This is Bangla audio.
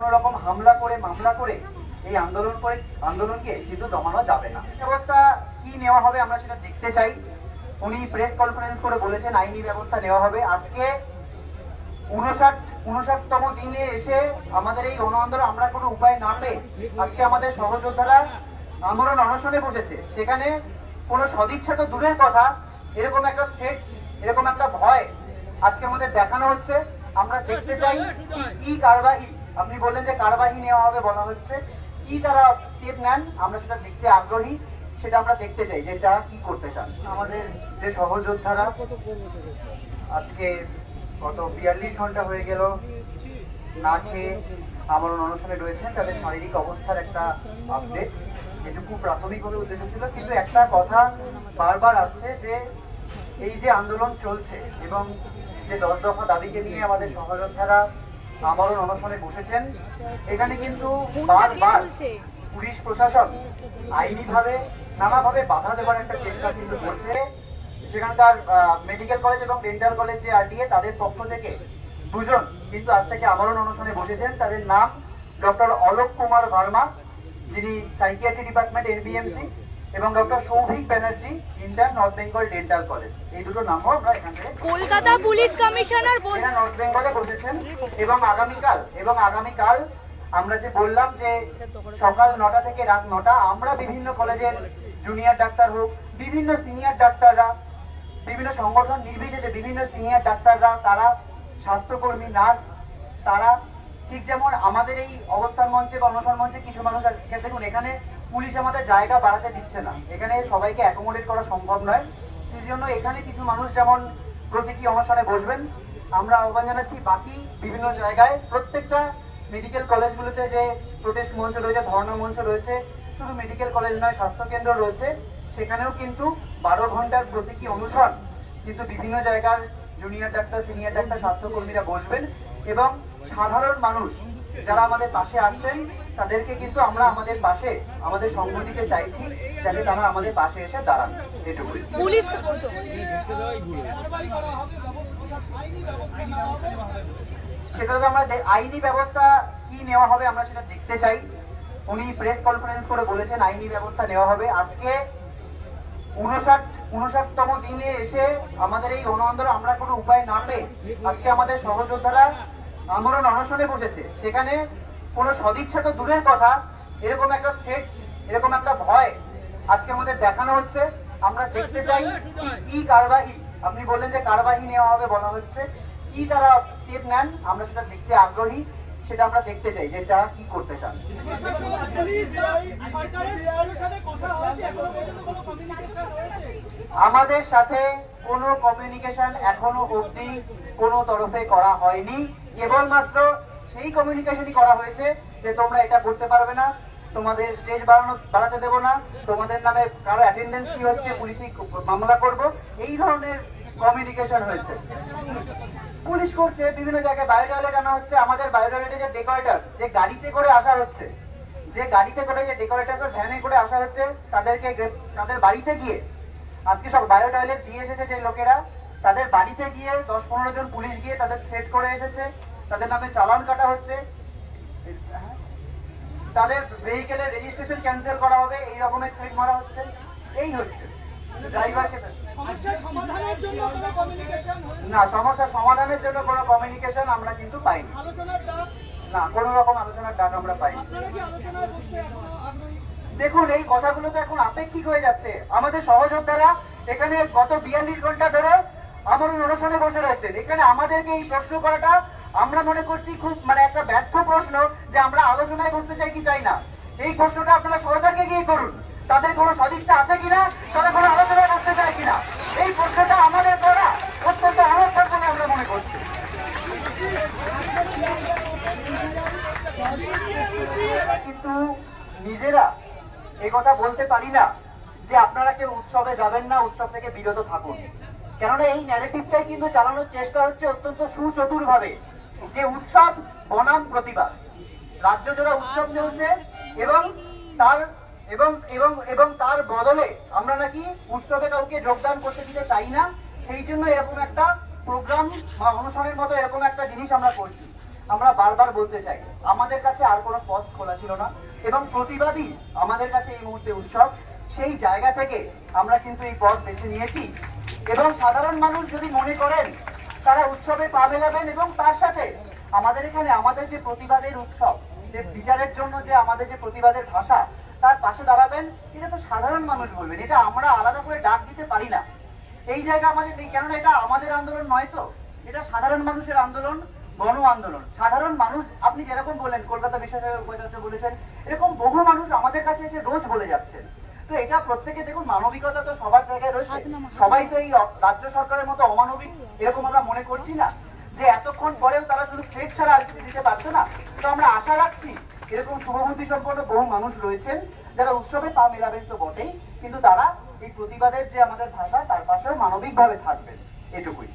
কোনো রকম হামলা করে, মামলা করে এই আন্দোলন করে, আন্দোলনকে কিন্তু দমানো যাবে না। ব্যবস্থা কি নেওয়া হবে আমরা সেটা দেখতে চাই। উনি প্রেস কনফারেন্স করে বলেছেন আইনি ব্যবস্থা নেওয়া হবে। আজকে উনষাট উনষাটতম দিনে এসে আমাদের এই গণ আন্দোলন আমরা কোনো উপায় না পেয়ে আজকে আমাদের সহযোদ্ধারা আন্দোলন অনশনে বসেছে। সেখানে কোনো সদিচ্ছা তো দূরের কথা, এরকম একটা থ্রেট এরকম একটা ভয় আজকে আমাদের দেখানো হচ্ছে। আমরা দেখতে চাই কি কারবাহি আপনি বললেন যে কারবাহী নেওয়া হবে বলা হচ্ছে। কি তারা স্টেপ নেন, আমরা সেটা দেখতে আগ্রহী, সেটা আমরা দেখতে চাই যে তারা কি করতে চান। আমাদের যে সহযোদ্ধারা, আজকে গত বিয়াল্লিশ ঘণ্টা হয়ে গেল, না খেয়ে আমরণ অনুষ্ঠানে রয়েছেন, তাদের শারীরিক অবস্থার একটা আপডেট এটুকু প্রাথমিকভাবে উদ্দেশ্য ছিল, কিন্তু একটা কথা বারবার আসছে যে এই যে আন্দোলন চলছে এবং যে দশ দফা দাবিকে নিয়ে আমাদের সহযোদ্ধারা আমরণ অনশনে বসেছেন। এখানে কিন্তু বারবার পুলিশ প্রশাসন আইনিভাবে নানাভাবে বাধা দেওয়ার একটা চেষ্টা কিন্তু করছে। সেখানকার মেডিকেল কলেজ এবং ডেন্টাল কলেজ যে আরটিএ তাদের পক্ষ থেকে দুজন কিন্তু আজ থেকে আমরণ অনুষ্ঠানে বসেছেন। তাদের নাম ডক্টর অলোক কুমার ভার্মা যিনি সাইকিয়াট্রি ডিপার্টমেন্ট এনবিএমসি এবং doctor Souvik Banerjee inter North Bengal dental college. এই দুটো নামও আমরা এখান থেকে কলকাতা পুলিশ কমিশনার বল এরা নর্থ বেঙ্গলে বসেছেন এবং আগামীকাল এবং আগামীকাল আমরা যে বললাম যে সকাল নটা থেকে রাত নটা আমরা বিভিন্ন কলেজের জুনিয়র ডাক্তার হোক বিভিন্ন সিনিয়র ডাক্তাররা বিভিন্ন সংগঠন নির্বিশেষে বিভিন্ন সিনিয়র ডাক্তাররা তারা স্বাস্থ্যকর্মী নার্স তারা ঠিক যেমন আমাদের এই অবস্থান মঞ্চে বা অনশন মঞ্চে কিছু মানুষ আছে, দেখুন এখানে পুলিশ আমাদের জায়গা বাড়াতে দিচ্ছে না। এখানে সবাইকে অ্যাকোমোডেট করা সম্ভব নয়। সেই জন্য এখানে কিছু মানুষ যেমন প্রতীকী অনশনে বসবেন, আমরা আহ্বান জানাচ্ছি বাকি বিভিন্ন জায়গায় প্রত্যেকটা মেডিকেল কলেজগুলোতে যে প্রোটেস্ট মঞ্চ রয়েছে, ধর্ণা মঞ্চ রয়েছে, শুধু মেডিকেল কলেজ নয়, স্বাস্থ্যকেন্দ্র রয়েছে, সেখানেও কিন্তু বারো ঘণ্টার প্রতীকী অনুসরণ কিন্তু বিভিন্ন জায়গার জুনিয়র ডাক্তার সিনিয়র ডাক্তার স্বাস্থ্যকর্মীরা বসবেন এবং সাধারণ মানুষ যারা আমাদের পাশে আসছেন তাদেরকে কিন্তু আমরা আমাদের পাশে আমাদের সংগঠিতে চাইছি যাতে তারা আমাদের পাশে এসে দাঁড়ান। এটুকুই। সেটা তো আমরা আইনি ব্যবস্থা কি নেওয়া হবে আমরা সেটা দেখতে চাই। উনি প্রেস কনফারেন্স করে বলেছেন আইনি ব্যবস্থা নেওয়া হবে। আজকে উনষাট উনষাটতম দিনে এসে আমাদের এই গণ আমরা কোনো উপায় না পেয়ে আজকে আমাদের সহযোদ্ধারা আমরণ অনশনে বসেছে। সেখানে কোনো সদিচ্ছা তো দূরের কথা, এরকম একটা থ্রেট এরকম একটা ভয় আজকে আমাদের দেখানো হচ্ছে। আমরা দেখতে চাই কি কারবাহী, আপনি বললেন যে কারবাহী নেওয়া হবে বলা হচ্ছে। কি তারা স্টেপ নেন, আমরা সেটা দেখতে আগ্রহী, সেটা আমরা দেখতে চাই যে তারা কি করতে চান। আমাদের সাথে কোনো কমিউনিকেশন এখনও অবধি কোনো তরফে করা হয়নি। কেবলমাত্র সেই কমিউনিকেশনই করা হয়েছে যে তোমরা এটা করতে পারবে না, তোমাদের স্টেজ বাড়ানো, বাড়াতে দেবো না, তোমাদের নামে কারও অ্যাটেন্ডেন্স কি হচ্ছে, পুলিশই মামলা করব। এই ধরনের কমিউনিকেশন হয়েছে। পুলিশ করছে, বিভিন্ন জায়গায় বায়ো টয়লেট আনা হচ্ছে। আমাদের বায়ো টয়লেটে যে ডেকোরেটার যে গাড়িতে করে আসা হচ্ছে, যে গাড়িতে করে যে ডেকোরেটার ভ্যানে করে আসা হচ্ছে, তাদেরকে তাদের বাড়িতে গিয়ে, আজকে সব বায়ো টয়লেট দিয়ে এসেছে যে লোকেরা তাদের বাড়িতে গিয়ে দশ পনেরো জন পুলিশ গিয়ে তাদের থ্রেট করে এসেছে। তাদের নামে চালান কাটা হচ্ছে। তাদের ভেহিকেলের রেজিস্ট্রেশন ক্যান্সেল করা হবে। এই রকমের থ্রেট মারা হচ্ছে। এই হচ্ছে। না সমস্যা সমাধানের জন্য কোনো কমিউনিকেশন আমরা কিন্তু পাইনি। না কোনো রকম আলোচনার ডাক আমরা পাইনি। দেখুন এই কথাগুলো তো এখন আপেক্ষিক হয়ে যাচ্ছে। আমাদের সহযোদ্ধারা এখানে গত বিয়াল্লিশ ঘণ্টা ধরে আমার অনুষ্ঠানে বসে রয়েছেন। এখানে আমাদেরকে এই প্রশ্ন করাটা আমরা মনে করছি খুব মানে একটা ব্যর্থ প্রশ্ন যে আমরা আলোচনায় বসতে চাই কি চাই না। এই প্রশ্নটা আপনারা সরকারকে গিয়ে করুন। তাদের কোনো সদিচ্ছা আছে কিনা? তারা কোনো আলোচনায় বসতে চায় কিনা? এই প্রশ্নটা আমাদের করা অত্যন্ত অনর্থক বলে আমরা মনে করছি। কিন্তু নিজেরা এই কথা বলতে পারি না যে আপনারা কেউ উৎসবে যাবেন না, উৎসব থেকে বিরত থাকুন। কেননা এই ন্যারেটিভটাই কিন্তু চালানোর চেষ্টা হচ্ছে অত্যন্ত সুচতুর ভাবে যে উৎসব বনাম প্রতিবাদ রাজ্য জোড়া উৎসব চলছে এবং তার এবং এবং এবং তার বদলে আমরা নাকি উৎসবে কাউকে যোগদান করতে দিতে চাই না, সেই জন্য এরকম একটা প্রোগ্রাম বা অনুষ্ঠানের মতো এরকম একটা জিনিস আমরা করছি। আমরা বারবার বলতে চাই, আমাদের কাছে আর কোনো পথ খোলা ছিল না এবং প্রতিবাদী আমাদের কাছে এই মুহূর্তে উৎসব। সেই জায়গা থেকে আমরা কিন্তু এই পথ বেছে নিয়েছি। এবং সাধারণ মানুষ যদি মনে করেন, তারা উৎসবে পা মেলাবেন এবং তার সাথে আমাদের এখানে আমাদের যে প্রতিবাদের উৎসব, যে বিচারের জন্য যে আমাদের যে প্রতিবাদের ভাষা, তার পাশে দাঁড়াবেন, এটা তো সাধারণ মানুষ বলবেন। এটা আমরা আলাদা করে ডাক দিতে পারি না। এই জায়গা আমাদের নেই, কেননা এটা আমাদের আন্দোলন নয় তো। এটা সাধারণ মানুষের আন্দোলন, গণ আন্দোলন। সাধারণ মানুষ, আপনি যেরকম বললেন, কলকাতা বিশ্ববিদ্যালয়ের উপাচার্য বলেছেন, এরকম বহু মানুষ আমাদের কাছে এসে রোজ বলে যাচ্ছেন। তো এটা প্রত্যেকে দেখুন মানবিকতা তো সবার জায়গায় রয়েছে। সবাই তো এই রাজ্য সরকারের মতো অমানবিক এরকম আমরা মনে করছি না। যে এতক্ষণ পরেও তারা শুধু থ্রেট ছাড়া আর কিছু দিতে পারছে না। তো আমরা আশা রাখছি এরকম শুভবুদ্ধি সম্পন্ন বহু মানুষ রয়েছেন যারা উৎসবে পা মেলাবেন তো বটেই কিন্তু তারা এই প্রতিবাদের যে আমাদের ভাষা তার পাশেও মানবিকভাবে থাকবেন। এটুকুই।